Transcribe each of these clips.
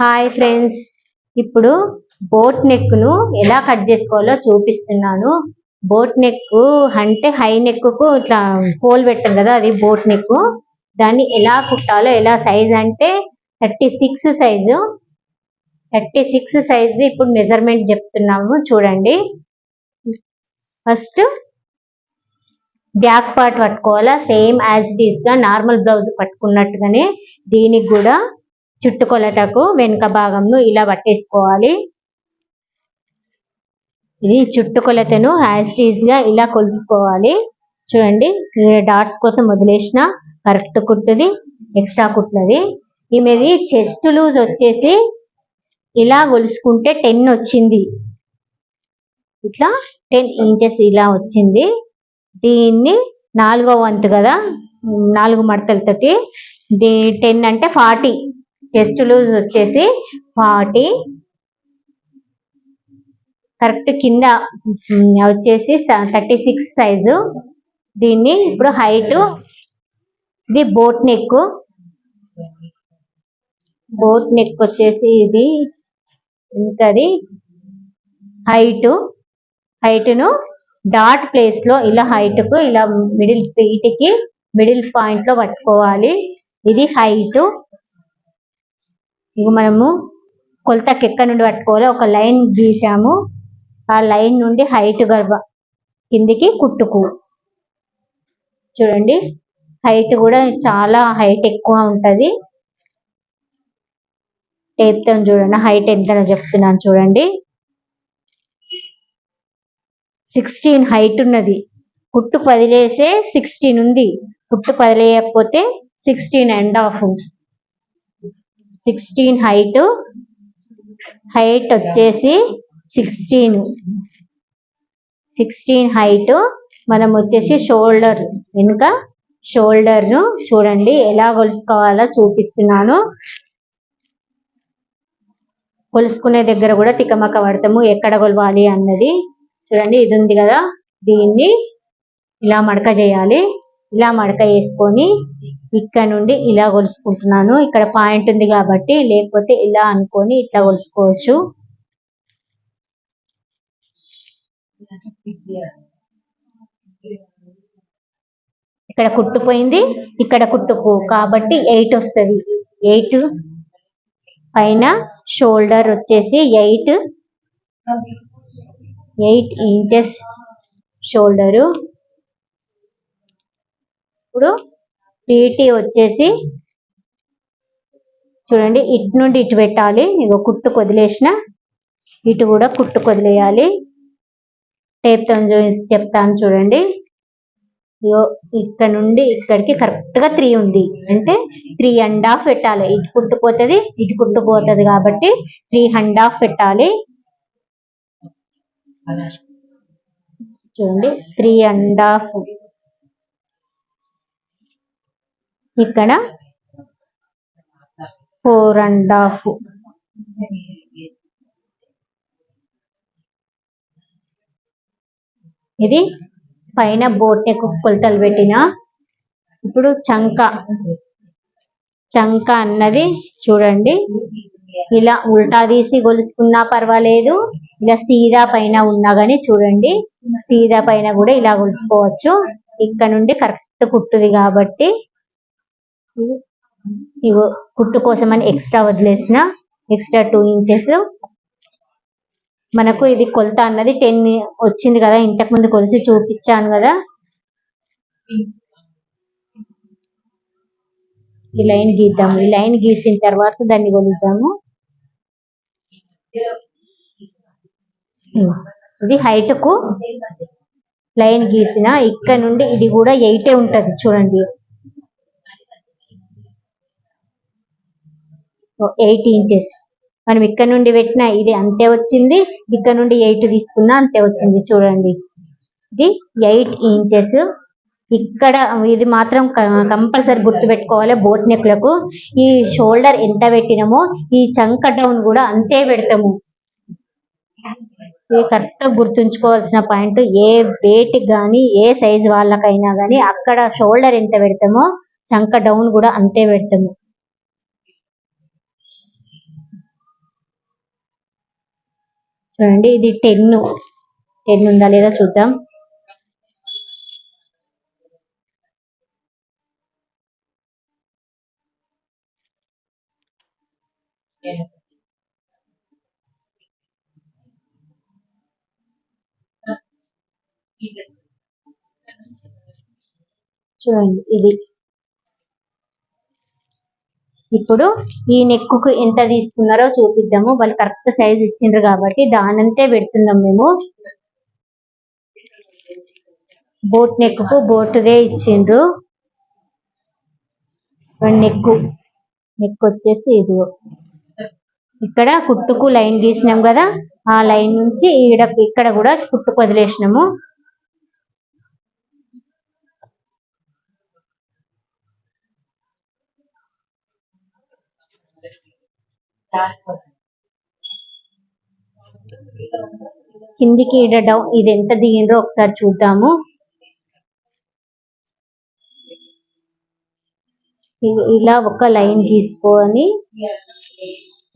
Hi friends ఇప్పుడు boat నెక్ను ఎలా కట్ చేసుకోవాలో చూపిస్తున్నాను. బోట్ నెక్ అంటే హై నెక్కు ఇట్లా హోల్ పెట్టాం కదా అది బోట్ నెక్ దాన్ని ఎలా కుట్టాలో ఎలా సైజ్ అంటే thirty six size thirty six size ఇప్పుడు మెజర్మెంట్ చెప్తున్నాము చూడండి. ఫస్ట్ బ్యాక్ పార్ట్ పట్టుకోవాలా? సేమ్ యాజ్ ఇట్ ఈస్గా నార్మల్ బ్లౌజ్ పట్టుకున్నట్టుగానే దీనికి కూడా చుట్టుకొలటకు వెనుక భాగంను ఇలా పట్టేసుకోవాలి. ఇది చుట్టుకొలతను యాజ్గా ఇలా కొలుసుకోవాలి. చూడండి డాట్స్ కోసం వదిలేసిన కరెక్ట్ కుట్టుది ఎక్స్ట్రా కుట్టినది ఈమెది చెస్ట్ లూజ్ వచ్చేసి ఇలా కొలుసుకుంటే టెన్ వచ్చింది. ఇట్లా టెన్ ఇంచెస్ ఇలా వచ్చింది. దీన్ని నాలుగో వంతు కదా నాలుగు మడతలతోటి దీ టెన్ అంటే ఫార్టీ చెస్ట్ లూజ్ వచ్చేసి ఫార్టీ కరెక్ట్ కింద వచ్చేసి థర్టీ సిక్స్ సైజు దీన్ని ఇప్పుడు హైట్ ఇది బోట్ నెక్ బోట్ నెక్ వచ్చేసి ఇది ఇంకది హైట్ హైట్ను డాట్ ప్లేస్లో ఇలా హైట్కు ఇలా మిడిల్ వీటికి మిడిల్ పాయింట్లో పట్టుకోవాలి. ఇది హైట్ ఇక మనము కొలతకి ఎక్కడ నుండి పట్టుకోవాలి ఒక లైన్ గీసాము. ఆ లైన్ నుండి హైట్ గర్భ కిందికి కుట్టుకు. చూడండి హైట్ కూడా చాలా హైట్ ఎక్కువ ఉంటుంది. టేప్తో చూడండి హైట్ ఎంత చెప్తున్నాను చూడండి. సిక్స్టీన్ హైట్ ఉన్నది. కుట్టు పదిలేసే సిక్స్టీన్ ఉంది. కుట్టు పదిలేయకపోతే sixteen and half. Sixteen height height వచ్చేసి సిక్స్టీన్. సిక్స్టీన్ హైట్ మనం వచ్చేసి షోల్డర్ వెనుక షోల్డర్ను చూడండి ఎలా కొలుసుకోవాలో చూపిస్తున్నాను. కొలుసుకునే దగ్గర కూడా తికమక పడతాము ఎక్కడ కొలవాలి అన్నది. చూడండి ఇది ఉంది కదా దీన్ని ఇలా మడక చేయాలి. ఇలా మడక వేసుకొని ఇక్కడ నుండి ఇలా కొలుసుకుంటున్నాను ఇక్కడ పాయింట్ ఉంది కాబట్టి లేకపోతే ఇలా అనుకొని ఇట్లా కొలుసుకోవచ్చు ఇక్కడ కుట్టుపోయింది. ఇక్కడ కుట్టుకు కాబట్టి ఎయిట్ వస్తుంది. ఎయిట్ పైన షోల్డర్ వచ్చేసి ఎయిట్. Eight inches shoulder. ఇప్పుడు పీటీ వచ్చేసి చూడండి ఇటు నుండి ఇటు పెట్టాలి. ఇగో కుట్టు కొదిలేసిన ఇటు కూడా కుట్టు కొదిలేయాలి టేప్తో చూసి చెప్తాను చూడండి. ఇగో ఇక్కడ నుండి ఇక్కడికి కరెక్ట్గా త్రీ ఉంది. అంటే త్రీ అండ్ హాఫ్ పెట్టాలి. ఇటు కుట్టుపోతుంది ఇటు కుట్టుపోతుంది కాబట్టి త్రీ అండ్ హాఫ్ పెట్టాలి. చూడండి త్రీ అండ్ హాఫ్ ఇక్కడ ఫోర్ అండ్ హాఫ్ ఇది పైన బోట్ కొలతలు పెట్టిన ఇప్పుడు చంక. చంక అన్నది చూడండి. ఇలా ఉల్టా తీసి గొలుసుకున్నా పర్వాలేదు. ఇలా సీదా పైన ఉన్నా కానీ చూడండి. సీదా పైన కూడా ఇలా గొలుసుకోవచ్చు ఇక్కడ నుండి కరెక్ట్ కుట్టుది కాబట్టి ఇవో కుట్టు కోసం అని ఎక్స్ట్రా వదిలేసిన ఎక్స్ట్రా టూ ఇంచెస్ మనకు ఇది కొలత అన్నది టెన్ వచ్చింది కదా ఇంతకు ముందు కొలిసి చూపించాను కదా. ఈ లైన్ గీద్దాము. ఈ లైన్ గీసిన తర్వాత దాన్ని కొలుద్దాము. ఇది హైట్కు లైన్ గీసిన. ఇక్కడ నుండి ఇది కూడా ఎయిటే ఉంటది చూడండి. Eight inches. మనం ఇక్కడ నుండి పెట్టిన ఇది అంతే వచ్చింది. ఇక్కడ నుండి ఎయిట్ తీసుకున్నా అంతే వచ్చింది. చూడండి. ఇది ఎయిట్ ఇంచెస్. ఇక్కడ ఇది మాత్రం కంపల్సరీ గుర్తు పెట్టుకోవాలి బోట్ నెక్లకు. ఈ షోల్డర్ ఎంత పెట్టినామో ఈ చంక డౌన్ కూడా అంతే పెడతాము. ఇది కరెక్ట్ గుర్తుంచుకోవాల్సిన పాయింట్. ఏ వెయిట్ కానీ ఏ సైజ్ వాళ్ళకైనా కానీ అక్కడ షోల్డర్ ఎంత పెడతామో చంక డౌన్ కూడా అంతే పెడతాము. చూడండి ఇది టెన్ టెన్ ఉందా లేదా చూద్దాం. చూడండి ఇది. ఇప్పుడు ఈ నెక్కుకు ఎంత తీసుకున్నారో చూపిద్దాము. వాళ్ళు కరెక్ట్ సైజ్ ఇచ్చిండ్రు కాబట్టి దానంతే పెడుతున్నాం మేము. బోట్ నెక్కుకు బోటుదే ఇచ్చిండ్రు. నెక్కు నెక్ వచ్చేసి ఇది ఇక్కడ కుట్టుకు లైన్ గీసినాం కదా ఆ లైన్ నుంచి ఈడ ఇక్కడ కూడా కుట్టుకు వదిలేసినాము. కిందికి ఈడ డౌన్ ఇది ఎంత దిగిండ్రో ఒకసారి చూద్దాము. ఇలా ఒక లైన్ గీసుకొని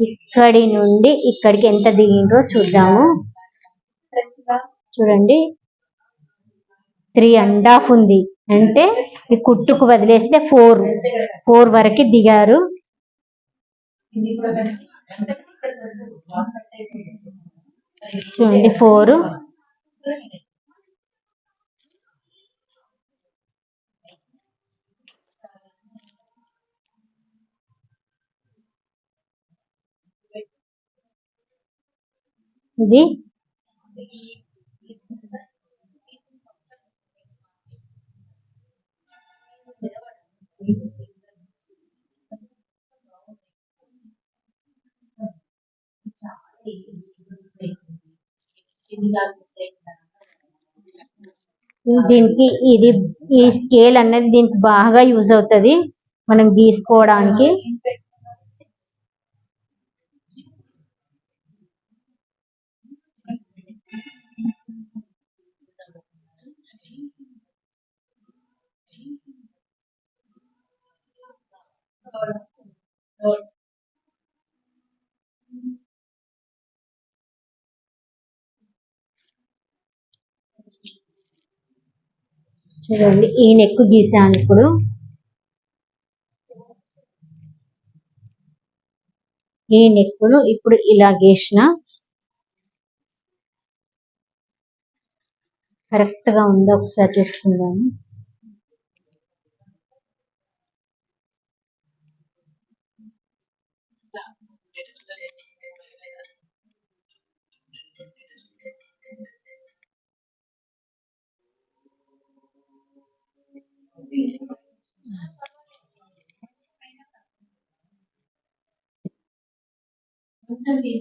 ఇక్కడి నుండి ఇక్కడికి ఎంత దిగిండ్రో చూద్దాము. చూడండి. త్రీ అండ్ హాఫ్ ఉంది. అంటే ఈ కుట్టుకు వదిలేస్తే ఫోర్ ఫోర్ వరకు దిగారు. చూడండి ఫోర్ ఇది దీనికి ఇది ఈ స్కేల్ అనేది దీనికి బాగా యూజ్ అవుతుంది. మనం గీసుకోవడానికి. చూడండి ఈ నెక్ గీసాను ఇప్పుడు. ఈ నెక్కును ఇప్పుడు ఇలా గీసిన. కరెక్ట్ ఉందా? ఒకసారి చూసుకుందాము.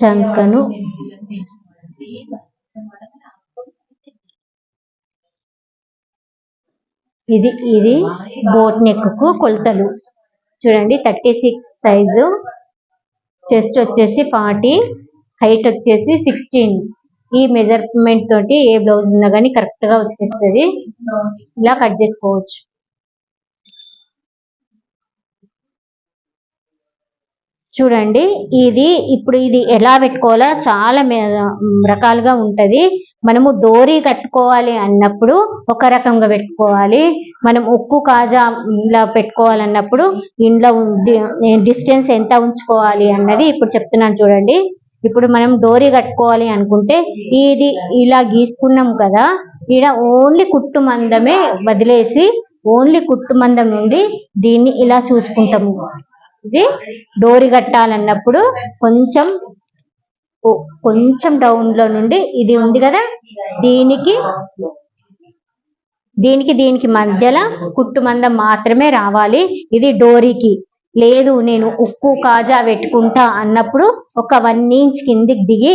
చంకను ఇది ఇది బోట్ నెక్కు కొలతలు. చూడండి థర్టీ సిక్స్ సైజు. చెస్ట్ వచ్చేసి ఫార్టీ హైట్ వచ్చేసి సిక్స్టీన్. ఈ మెజర్మెంట్ తోటి ఏ బ్లౌజ్ ఉన్నా కానీ కరెక్ట్గా వచ్చేస్తుంది. ఇలా కట్ చేసుకోవచ్చు. చూడండి ఇది ఇప్పుడు ఇది ఎలా పెట్టుకోవాలో చాలా రకాలుగా ఉంటది. మనము డోరీ కట్టుకోవాలి అన్నప్పుడు ఒక రకంగా పెట్టుకోవాలి. మనం ఉక్కు కాజా ఇలా పెట్టుకోవాలన్నప్పుడు ఇంట్లో డిస్టెన్స్ ఎంత ఉంచుకోవాలి అన్నది ఇప్పుడు చెప్తున్నాను చూడండి. ఇప్పుడు మనం డోరీ కట్టుకోవాలి అనుకుంటే ఇది ఇలా గీసుకున్నాం కదా ఈడ ఓన్లీ కుట్టు మందమే వదిలేసి ఓన్లీ కుట్టు మందం నుండి దీన్ని ఇలా చూసుకుంటాము. ఇది డోరీ కట్టాలన్నప్పుడు కొంచెం కొంచెం డౌన్లో నుండి ఇది ఉంది కదా? దీనికి దీనికి దీనికి మధ్యలో కుట్టు మందం మాత్రమే రావాలి. ఇది డోరీకి. లేదు నేను ఉక్కు కాజా పెట్టుకుంటా అన్నప్పుడు ఒక వన్ ఇంచ్ కిందికి దిగి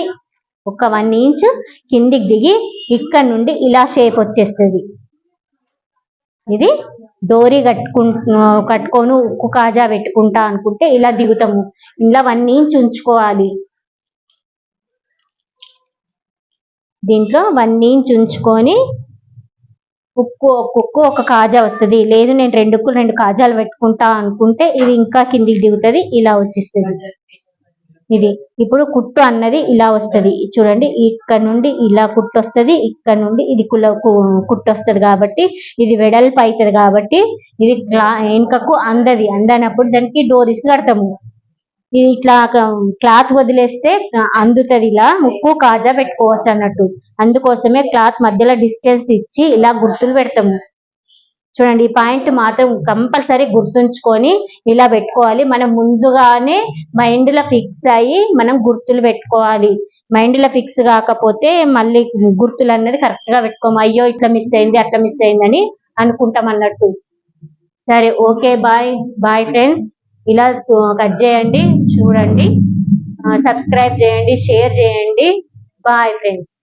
ఒక వన్ ఇంచ్ కిందికి దిగి ఇక్కడ నుండి ఇలా షేప్ వచ్చేస్తుంది. ఇది డోరీ కట్టుకు కట్టుకొని ఉక్కు కాజా పెట్టుకుంటా అనుకుంటే ఇలా దిగుతాము. ఇలా వన్ ఇంచ్ ఉంచుకోవాలి. దీంట్లో వన్ ఇంచ్ ఉంచుకొని ఉక్కు ఉక్కు ఒక కాజా వస్తుంది. లేదు నేను రెండుకు రెండు కాజాలు పెట్టుకుంటా అనుకుంటే ఇది ఇంకా కిందికి దిగుతుంది. ఇలా వచ్చేస్తుంది. ఇది. ఇప్పుడు కుట్టు అన్నది ఇలా వస్తది. చూడండి ఇక్కడ నుండి ఇలా కుట్టు వస్తది ఇక్కడ నుండి ఇది కుల కు- కుట్టు వస్తుంది కాబట్టి ఇది వెడల్పు అవుతుంది కాబట్టి ఇది క్లా వెనుకకు అందది. అందనప్పుడు దానికి డోరీస్ కడతాము. ఇది ఇట్లా క్లాత్ వదిలేస్తే అందుతుంది ఇలా. ముక్కు కాజా పెట్టుకోవచ్చు అన్నట్టు. అందుకోసమే క్లాత్ మధ్యలో డిస్టెన్స్ ఇచ్చి ఇలా గుర్తులు పెడతాము. చూడండి ఈ పాయింట్ మాత్రం కంపల్సరీ గుర్తుంచుకొని ఇలా పెట్టుకోవాలి. మనం ముందుగానే మైండ్లో ఫిక్స్ అయ్యి మనం గుర్తులు పెట్టుకోవాలి. మైండ్లో ఫిక్స్ కాకపోతే మళ్ళీ గుర్తులు అనేది కరెక్ట్గా పెట్టుకోము. అయ్యో ఇట్లా మిస్ అయింది అట్లా మిస్ అయిందని అనుకుంటాం అన్నట్టు. సరే ఓకే బాయ్ బాయ్ ఫ్రెండ్స్ ఇలా కట్ చేయండి చూడండి. సబ్స్క్రైబ్ చేయండి షేర్ చేయండి. Bye friends